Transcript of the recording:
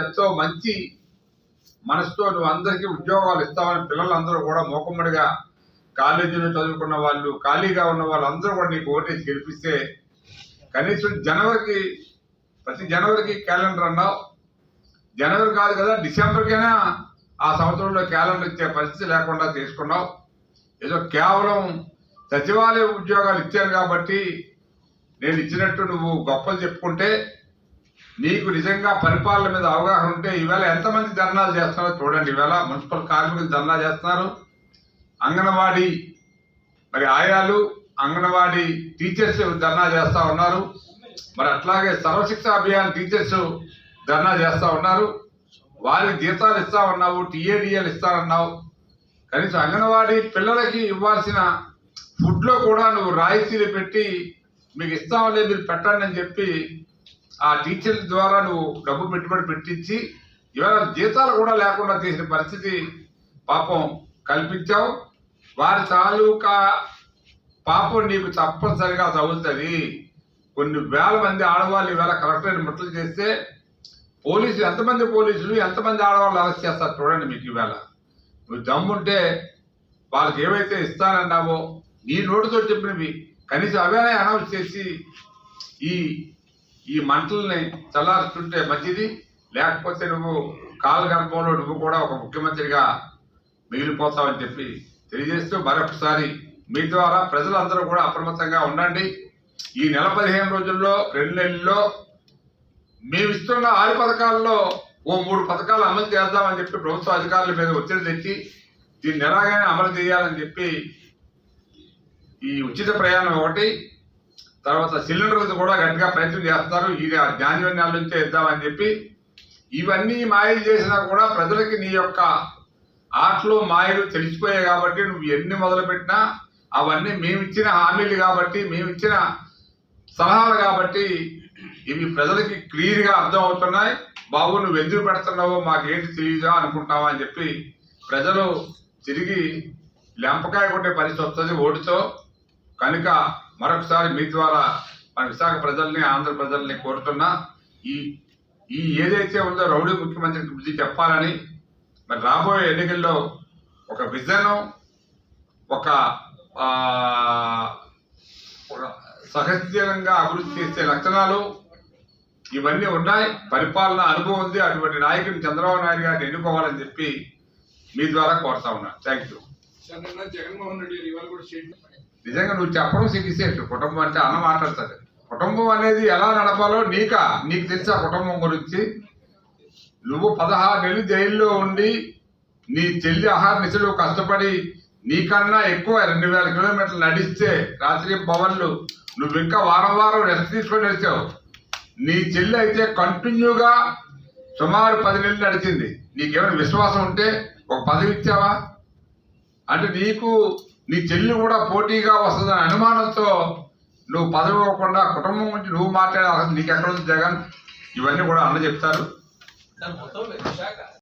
ఎంతో మంచి మనసుతో నువ్వు అందరికీ ఉద్యోగాలు ఇస్తావని పిల్లలందరూ కూడా మోకమ్మడిగా కాలేజీలో చదువుకున్న వాళ్ళు ఖాళీగా ఉన్న వాళ్ళందరూ కూడా నీకు ఓటేసి గెలిపిస్తే కనీసం జనవరికి ప్రతి జనవరికి క్యాలెండర్ అన్నావు. జనవరి కాదు కదా డిసెంబర్కైనా ఆ సంవత్సరంలో క్యాలెండర్ ఇచ్చే పరిస్థితి లేకుండా తీసుకున్నావు ఏదో కేవలం సచివాలయ ఉద్యోగాలు ఇచ్చాను కాబట్టి నేను ఇచ్చినట్టు నువ్వు గొప్పలు చెప్పుకుంటే నీకు నిజంగా పరిపాలన మీద అవగాహన ఉంటే ఈవేళ ఎంతమంది ధర్నాలు చేస్తున్నారో చూడండి. ఈవేళ మున్సిపల్ కార్మికులు ధర్నా చేస్తున్నారు. అంగన్వాడీ మరి ఆయాలు అంగన్వాడీ టీచర్స్ ధర్నా చేస్తూ ఉన్నారు. మరి అట్లాగే సర్వశిక్ష అభియాన్ టీచర్స్ ధర్నా చేస్తూ ఉన్నారు. వారికి జీతాలు ఇస్తామన్నావు ఉన్నావు ఇస్తానన్నావు. కనీసం అంగన్వాడీ పిల్లలకి ఇవ్వాల్సిన ఫుడ్లో కూడా నువ్వు రాయితీలు పెట్టి మీకు ఇస్తామని మీరు పెట్టండి అని చెప్పి ఆ టీచర్ల ద్వారా నువ్వు డబ్బు పెట్టుబడి పెట్టించి ఇవాళ జీతాలు కూడా లేకుండా చేసిన పరిస్థితి పాపం కల్పించావు. వారి తాలూకా పాపం నీకు తప్పనిసరిగా తగులుతుంది. కొన్ని వేల మంది ఆడవాళ్ళు ఇవాళ కలెక్టరేట్ ముట్టలు చేస్తే పోలీసులు ఎంతమంది పోలీసులు ఎంతమంది ఆడవాళ్ళు అరెస్ట్ చేస్తారు చూడండి మీకు ఇవాళ. నువ్వు దమ్ముంటే వాళ్ళకి ఏవైతే ఇస్తానన్నావో నీ నోటితో చెప్పినవి కనీసం అవే అనౌన్స్ చేసి ఈ ఈ మంటల్ని చల్లారుస్తుంటే మంచిది. లేకపోతే నువ్వు కాలు గర్భంలో నువ్వు కూడా ఒక ముఖ్యమంత్రిగా మిగిలిపోతావని చెప్పి తెలియజేస్తూ మరొకసారి మీ ద్వారా ప్రజలందరూ కూడా అప్రమత్తంగా ఉండండి. ఈ నెల పదిహేను రోజుల్లో రెండు నెలల్లో మేము ఇస్తున్న ఆరు పథకాల్లో ఓ మూడు పథకాలు అమలు చేద్దామని చెప్పి ప్రభుత్వ అధికారుల మీద ఒత్తిడి తెచ్చి దీన్ని ఎలాగైనా అమలు చేయాలని చెప్పి ఈ ఉచిత ప్రయాణం ఒకటి తర్వాత సిలిండర్లు కూడా గట్టిగా ప్రయత్నం చేస్తారు. ఇది జాన్యువరి నెల నుంచే ఇద్దామని చెప్పి ఇవన్నీ మాయలు చేసినా కూడా ప్రజలకి నీ యొక్క ఆటలు మాయలు తెలిసిపోయాయి కాబట్టి నువ్వు ఎన్ని మొదలు పెట్టినా అవన్నీ మేము ఇచ్చిన హామీలు కాబట్టి మేము ఇచ్చిన సలహాలు కాబట్టి ఇవి ప్రజలకి క్లియర్గా అర్థం అవుతున్నాయి బాబు నువ్వు ఎందుకు పెడుతున్నావో మాకేంటి తెలియదా అనుకుంటావా అని చెప్పి ప్రజలు తిరిగి లెంపకాయ కొట్టే పరిస్థితి వస్తుంది ఓటుతో. కనుక మరొకసారి మీ ద్వారా మన విశాఖ ప్రజల్ని ఆంధ్ర ప్రజల్ని కోరుతున్నా ఈ ఈ ఏదైతే ఉందో రౌడీ ముఖ్యమంత్రికి బుద్ధి చెప్పాలని మరి రాబోయే ఎన్నికల్లో ఒక విజన్ ఒక సహజంగా ఒక అభివృద్ధి చేసే లక్షణాలు ఇవన్నీ ఉన్నాయి. పరిపాలన అనుభవం ఉంది. అటువంటి నాయకుని చంద్రబాబు నాయుడు గారిని ఎన్నుకోవాలని చెప్పి మీ ద్వారా కోరుతా ఉన్నా. థ్యాంక్ యూ జగన్మోహన్ రెడ్డి కూడా నిజంగా నువ్వు చెప్పడం సిగ్గిసేట్టు కుటుంబం అంటే అన్న మాట్లాడుతుంది కుటుంబం అనేది ఎలా నడపాలో నీక? నీకు తెలుసా కుటుంబం గురించి? నువ్వు పదహారు నెలలు జైల్లో ఉండి నీ చెల్లి ఆహార నిశలు కష్టపడి నీకన్నా ఎక్కువ రెండు వేల కిలోమీటర్లు నడిస్తే రాత్రి పవన్లు నువ్వు ఇంకా వారం వారం రెస్ట్ తీసుకొని నడిచావు నీ చెల్లి అయితే కంటిన్యూగా సుమారు పది నెలలు నడిచింది. నీకేమైనా విశ్వాసం ఉంటే ఒక పదవి ఇచ్చావా? అంటే నీకు నీ చెల్లి కూడా పోటీగా వస్తుందనే అనుమానంతో నువ్వు పదవి ఇవ్వకుండా కుటుంబం గురించి నువ్వు మాట్లాడాలి నీకు ఎక్కడ ఉంది జగన్? ఇవన్నీ కూడా అన్న చెప్తారు.